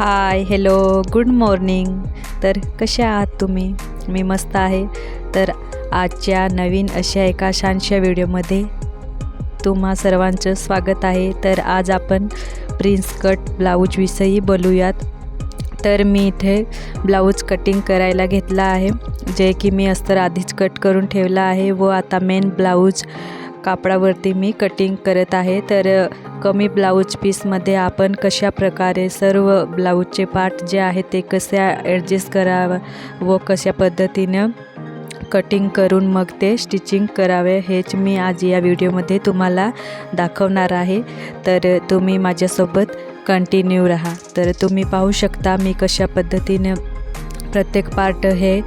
Hi hello good morning तर कशा आहात तुम्ही? मी मस्त आहे. तर आजच्या नवीन अशा एका छानशा व्हिडिओमध्ये तुम्हा सर्वांचं स्वागत आहे. तर आज आपण प्रिन्स कट ब्लाऊजविषयी बोलूयात. तर मी इथे ब्लाऊज कटिंग करायला घेतला आहे. जे की मी अस्तर आधीच कट करून ठेवला आहे व आता मेन ब्लाऊज कापडावरती मी कटिंग करत आहे. तर कमी ब्लाऊज पीसमध्ये आपण कशा प्रकारे सर्व ब्लाऊजचे पार्ट जे आहे ते कसे ॲडजस्ट करावं व कशा पद्धतीनं कटिंग करून मग ते स्टिचिंग करावे हेच मी आज या व्हिडिओमध्ये तुम्हाला दाखवणार आहे. तर तुम्ही माझ्यासोबत कंटिन्यू राहा. तर तुम्ही पाहू शकता मी कशा पद्धतीनं प्रत्येक पार्ट हे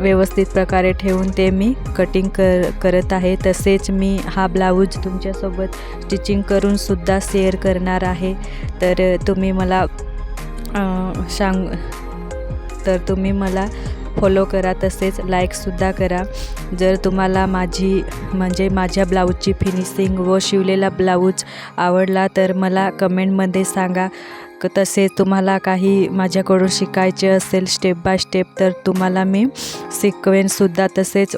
व्यवस्थित प्रकारे ठेवून ते मी कटिंग कर करत आहे. तसेच मी हा ब्लाऊज तुमच्यासोबत स्टिचिंग करूनसुद्धा शेअर करणार आहे. तर तुम्ही मला सांग तर तुम्ही मला फॉलो करा. तसेच लाईकसुद्धा करा. जर तुम्हाला माझी म्हणजे माझ्या ब्लाऊजची फिनिशिंग व शिवलेला ब्लाऊज आवडला तर मला कमेंटमध्ये सांगा. तसेच तुम्हाला काही माझ्याकडून शिकायचे असेल स्टेप बाय स्टेप तर तुम्हाला मी सिक्वेन्ससुद्धा तसेच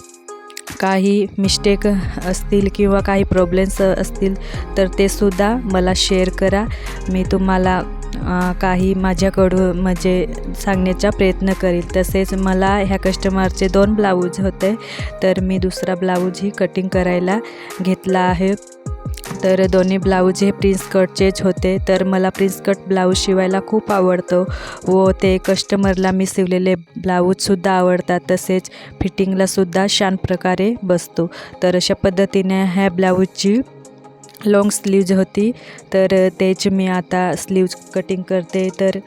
काही मिस्टेक असतील किंवा काही प्रॉब्लेम्स असतील तर ते सुद्धा मला शेअर करा. मी तुम्हाला काही माझ्याकडून म्हणजे सांगण्याचा प्रयत्न करील. तसेच मला ह्या कस्टमरचे दोन ब्लाऊज होते तर मी दुसरा ब्लाऊजही कटिंग करायला घेतला आहे. तर दोन्ही ब्लाऊज हे प्रिन्स कटचेच होते. तर मला प्रिन्स कट ब्लाऊज शिवायला खूप आवडतो व ते कस्टमरला मी शिवलेले ब्लाऊजसुद्धा आवडतात. तसेच फिटिंगलासुद्धा छान प्रकारे बसतो. तर अशा पद्धतीने ह्या ब्लाऊजची लाँग स्लीव्ज होती तर तेच मी आता स्लीव्ज कटिंग करते. तर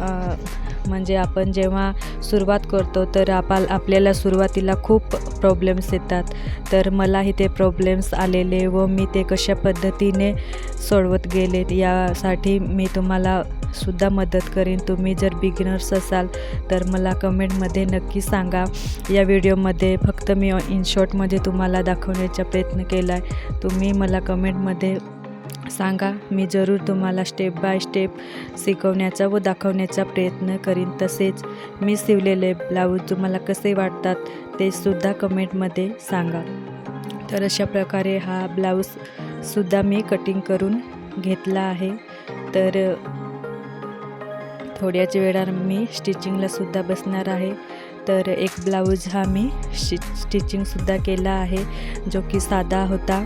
म्हणजे आपण जेव्हा सुरुवात करतो तर आपण आपल्याला सुरुवातीला खूप प्रॉब्लेम्स येतात. तर मलाही ते प्रॉब्लेम्स आलेले व मी ते कशा पद्धतीने सोडवत गेलेत यासाठी मी तुम्हाला सुद्धा मदत करीन. तुम्ही जर बिगिनर्स असाल तर मला कमेंटमध्ये नक्की सांगा. या व्हिडिओमध्ये फक्त मी इन शॉर्टमध्ये तुम्हाला दाखवण्याचा प्रयत्न केला आहे तुम्ही मला कमेंटमध्ये सांगा मी जरूर तुम्हाला स्टेप बाय स्टेप शिकवण्याचा व दाखवण्याचा प्रयत्न करीन. तसेच मी शिवलेले ब्लाऊज तुम्हाला कसे वाटतात ते सुद्धा कमेंटमध्ये सांगा. तर अशा प्रकारे हा ब्लाऊजसुद्धा मी कटिंग करून घेतला आहे. तर थोड्याच वेळा मी स्टिचिंगलासुद्धा बसणार आहे. तर एक ब्लाऊज हा मी शि स्टिचिंगसुद्धा केला आहे जो की साधा होता.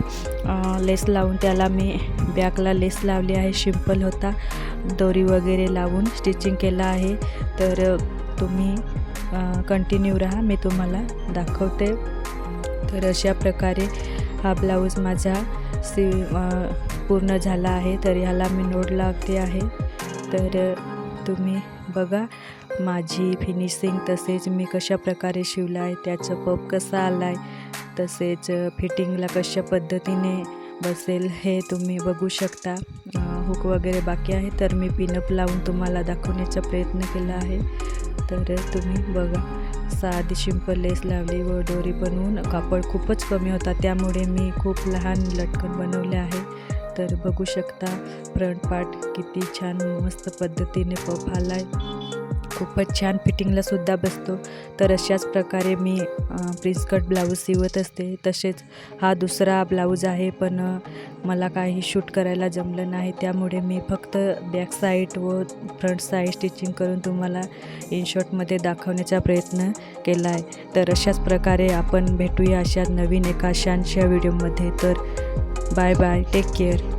लेस लावून त्याला मी बॅकला लेस लावली आहे शिंपल होता. दोरी वगैरे लावून स्टिचिंग केला आहे. तर तुम्ही कंटिन्यू राहा मी तुम्हाला दाखवते. तर अशा प्रकारे हा ब्लाऊज माझा सि पूर्ण झाला आहे. तर ह्याला मी नोड लावते आहे. तर तुम्ही बघा माझी फिनिशिंग तसेच मी कशा प्रकारे शिवला आहे त्याचं पप कसा आला आहे तसेच फिटिंगला कशा पद्धतीने बसेल हे तुम्ही बघू शकता. हुक वगैरे बाकी आहे तर मी पिनअप लावून तुम्हाला दाखवण्याचा प्रयत्न केला आहे. तर तुम्ही बघा साधी शिंपल लेस लावली व दोरी बनवून कापड खूपच कमी होता त्यामुळे मी खूप लहान लटकन बनवले आहे. तर बघू शकता फ्रंट पार्ट किती छान मस्त पद्धतीने पफ आला आहे खूपच छान फिटिंगला सुद्धा बसतो. तर अशाच प्रकारे मी प्रिन्स कट ब्लाऊज शिवत असते. तसेच हा दुसरा ब्लाऊज आहे पण मला काही शूट करायला जमलं नाही. त्यामुळे मी फक्त बॅक साईड व फ्रंट साईड स्टिचिंग करून तुम्हाला इनशॉटमध्ये दाखवण्याचा प्रयत्न केला आहे तर अशाच प्रकारे आपण भेटूया अशा नवीन एका छानशा व्हिडिओमध्ये. तर बाय बाय टेक केअर